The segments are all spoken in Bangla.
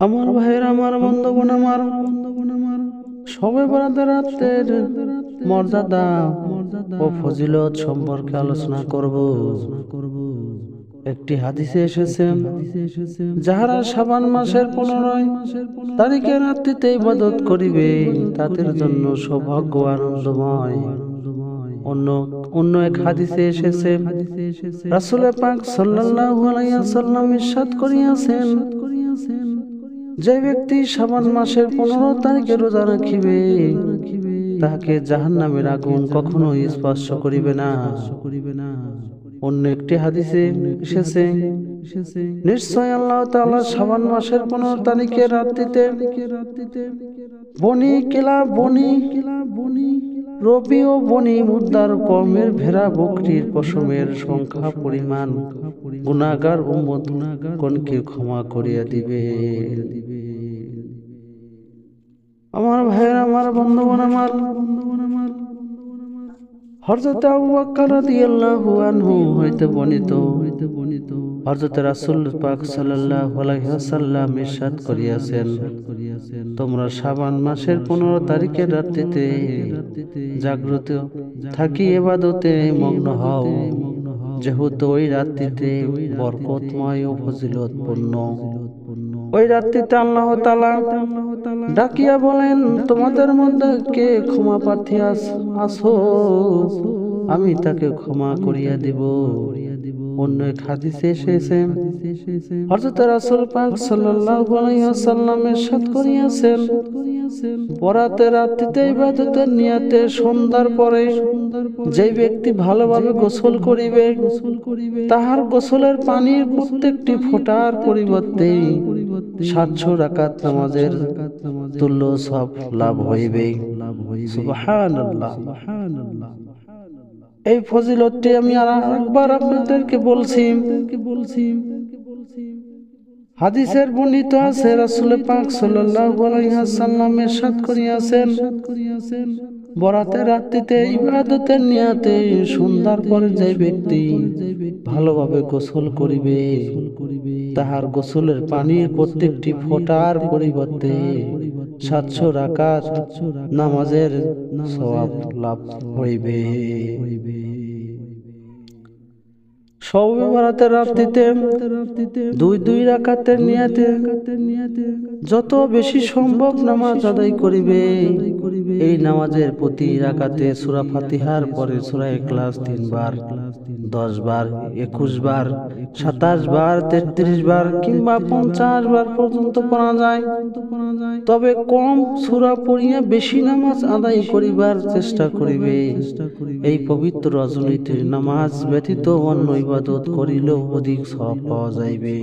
আমার ভাইয়ের, আমার বন্ধুগণ আমার। বন্ধুগণ আমার সবে বরাতে রাতের মর্যাদা ও ফজিলত সম্পর্কে আলোচনা করব। একটি হাদিসে এসেছে, যাহারা সাবান মাসের পনেরোই তারিখে রাত্রিতে ইবাদত করিবে, তাদের জন্য সৌভাগ্য আনন্দময় অন্য অন্য এক হাদিসে এসেছে রাসূল পাক সাল্লাল্লাহু আলাইহি সাল্লাম ইরশাদ করিয়াছেন যে ব্যক্তি সাবান মাসের পনেরো তারিখে রোজা রাখিবে, তাহাকে জাহান নামের আগুন কখনো স্পর্শ করিবে না। করিবে না অন্য একটি হাদিসে এসেছে, নিশ্চয় আল্লাহ তাআলা সাবান মাসের পনেরো তারিখে রাত্রিতে বনি কিলা বনি কিলা বনি রবি ও বনি মুদ্রার কমের ভেড়া বকরির পশমের সংখ্যা, পরিমাণ। গুণাগার উম্মত কোনকে ক্ষমা করিয়া দিবে। আমার ভাইয়ের, আমার বন্ধুগণ, আমার হযরত আবু বকর রাদিয়াল্লাহু হইতে বর্ণিত হইতে বর্ণিত। হযরত রাসূল পাক ওয়াসাল্লাম ইরশাদ করিয়াছেন, তোমরা সাবান মাসের 15 তারিখের রাত্রিতে জাগ্রত থাকি ইবাদতে মগ্ন হও, যেহেতু ওই রাত্রিতে বরকতময় ও ফজিলতপূর্ণ। ওই রাত্রিতে আল্লাহ ডাকিয়া বলেন, তোমাদের মধ্যে কে ক্ষমা প্রার্থী আসো, আমি তাকে ক্ষমা করিয়া দিব। অন্য এক হাদিসে এসেছে। হযরত রাসূল পাক সাল্লাল্লাহু আলাইহি করিয়াছেন, বরাতে ইবাদতের সন্ধ্যার পরে যে ব্যক্তি ভালোভাবে গোসল করিবে, তাহার গোসলের পানির প্রত্যেকটি ফোঁটার পরিবর্তে সাতশো রাকাত নামাজের তুল্য সব লাভ হইবে। সুবহানাল্লাহ। এই ফজিলতটি আমি আর একবার আপনাদেরকে বলছি। বলছি হাদিসের বর্ণিত আছে, রাসূল পাক সাল্লাল্লাহু আলাইহি ওয়াসাল্লাম ইরশাদ করিয়াছেন বরাতে রাত্রিতে ইবাদতের নিয়াতে সন্ধ্যার পরে যে ব্যক্তি ভালোভাবে গোসল করিবে, তাহার গোসলের পানির প্রত্যেকটি ফোঁটার পরিবর্তে সাতশো রাকাত নামাজের সওয়াব লাভ হইবে সবে বরাতের রাত্রিতে দুই দুই রাকাতের নিয়াতে যত বেশি সম্ভব নামাজ আদায় করিবে। এই নামাজের প্রতি রাকাতে সুরা ফাতিহার পরে সুরা ক্লাস তিনবার দশ বার একুশ বার সাতাশ বার তেত্রিশ বার কিংবা পঞ্চাশ বার পর্যন্ত পড়া যায়। তবে কম সুরা পড়িয়া বেশি নামাজ আদায় করিবার চেষ্টা করিবে। এই পবিত্র রজনীতে নামাজ ব্যতীত অন্য ইবাদত করিলেও অধিক সব পাওয়া যাইবে।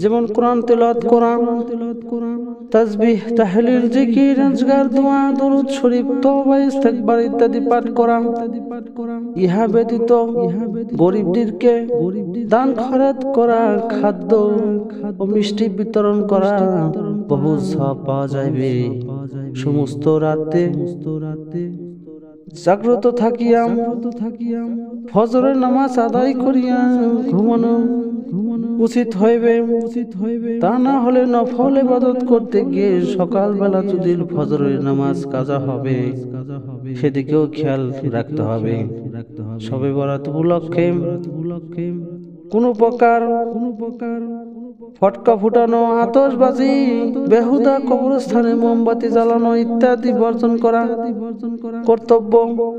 যেমন কোরআন তেলাওয়াত কোরআন তাসবিহ, তাহলিল, জিকির আজগার দোয়া, দরুদ শরীফ, তওবা ইস্তেগফার ইত্যাদি পাঠ করা। ইহা ব্যতীত গরিবদেরকে দান খরচ করা, খাদ্য ও মিষ্টি বিতরণ করা বহু সব পাওয়া যাইবে। সমস্ত রাতে জাগ্রত থাকিয়াম, ফজরের নামাজ আদায় করিয়া ঘুমানো। উচিত হইবে। উচিত হইবে তা না হলে নফল ইবাদত করতে গিয়ে সকালবেলা যদি ফজরের নামাজ কাজা হবে, সেদিকেও খেয়াল রাখতে হবে। সবে বরাত উপলক্ষে কোন প্রকার কোন প্রকার ফটকা ফুটানো, আতশবাজি, বেহুদা কবরস্থানে মোমবাতি জ্বালানো ইত্যাদি বর্জন করা কর্তব্য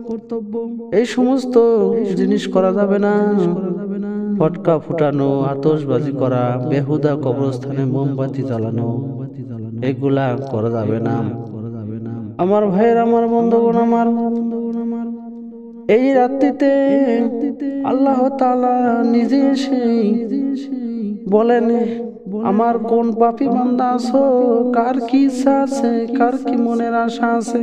কর্তব্য। এই সমস্ত জিনিস করা যাবে না। ফটকা ফুটানো আতসবাজি করা, বেহুদা কবরস্থানে মোমবাতি জ্বালানো, এগুলা করা যাবে না। আমার ভাইয়ের, আমার বন্ধুগণ আমার, এই রাত্রিতে আল্লাহ তালা নিজে সেই বলেন আমার কোন পাপি বান্দা আছো? কার কি ইচ্ছা আছে? কার কি মনের আশা আছে?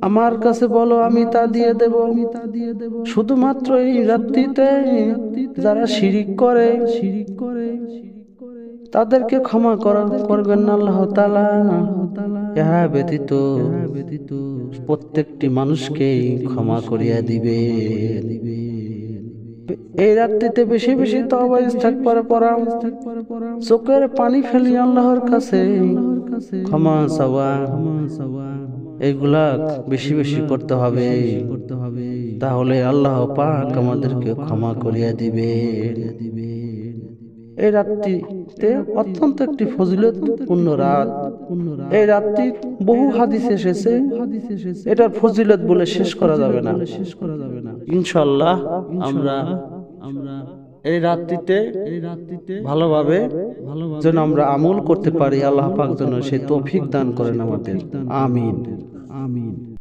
আমার কাছে বলো, আমি তা দিয়ে দেব। আমি তা দিয়ে দেব শুধুমাত্র এই রাত্রিতে যারা শিরিক করে শিরিক করে তাদেরকে ক্ষমা করা করবেন আল্লাহ তাআলা। ইহা ব্যতীত ব্যতীত প্রত্যেকটি মানুষকেই ক্ষমা করিয়া দিবে দিবে। এই রাত্রিতে বেশি বেশি তওবা ইস্তেগফার পড়া। চোখের পানি ফেলি আল্লাহর কাছে। ক্ষমা চাওয়া। এগুলা বেশি বেশি করতে হবে। তাহলে আল্লাহ পাক আমাদেরকে ক্ষমা করিয়া দিবে। এই রাত্রিতে অত্যন্ত একটি ফজিলত ফজিলতপূর্ণ রাত। এই রাত্রি বহু হাদিস এসেছে। এটার ফজিলত বলে শেষ করা যাবে না। শেষ করা যাবে ইনশাল্লাহ আমরা আমরা এই রাত্রিতে এই রাত্রিতে ভালোভাবে যেন আমরা আমল করতে পারি আল্লাহ পাক যেন সে তৌফিক দান করেন আমাদের। আমিন। আমিন।